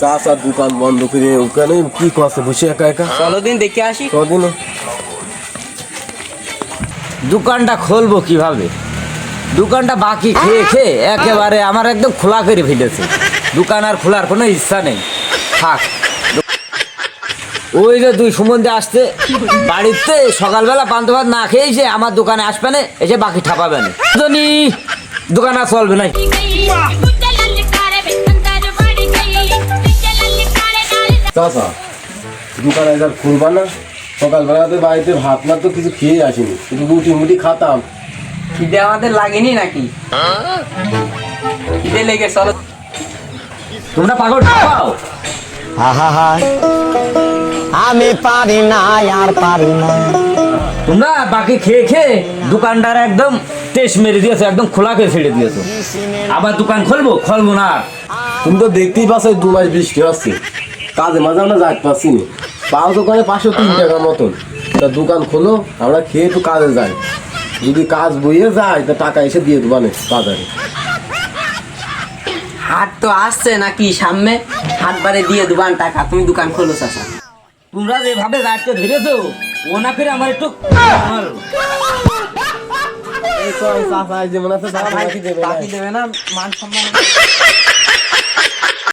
চাচা দোকান বন্ধ করে ওখানে কি করছে? বসে একা একা? চলো দিন দেখে আসি। কদিনে দোকানটা খুলবো কীভাবে? দোকানটা বাকি খেয়ে খেয়ে একেবারে আমার একদম খোলা করে ফেলেছে। দোকান আর খোলার কোনো ইচ্ছা নেই। থাক। ওই যে দুই সুমন্দি আসতে বাড়িতে সকালবেলা পান্তা ভাত না খেয়েছে আমার দোকানে আসবে না এসে বাকি ঠাপাবে না। জানি দোকান আর চলবে না। চাচা দোকান একবার খুলবা না। সকালবেলাতে বাড়িতে ভাত না তো কিছু খেয়ে আসিনি। শুধু রুটি মুটি খাতাম। খিদে আমাদের লাগেনি নাকি? খিদে লেগে চলো। তোমরা পাগল ঠাপাও আহা আমি পারি না আর পারি না। তোমরা বাকি খেয়ে খেয়ে দোকানটার একদম তেজ মেরে দিয়েছ একদম খোলা করে ছেড়ে দিয়েছ। আবার দোকান খুলবো? খুলবো না। তুমি তো দেখতেই পাচ্ছ দু মাস বৃষ্টি হচ্ছে। কাজে মাঝে আমরা যাইতে পারছি না। পাঁচ দোকানে পাঁচশো তিন টাকা মতন। তা দোকান খোলো আমরা খেয়ে একটু কাজে যাই। যদি কাজ বইয়ে যায় তা টাকা এসে দিয়ে দেবো না বাজারে। হাট তো আসছে নাকি সামনে? হাট বারে দিয়ে দোকান টাকা। তুমি দোকান খোলো চাষা তোমরা যেভাবে রাখতে ধরেছো ও না ফিরে আমার একটু দেবে না মান সম্মান।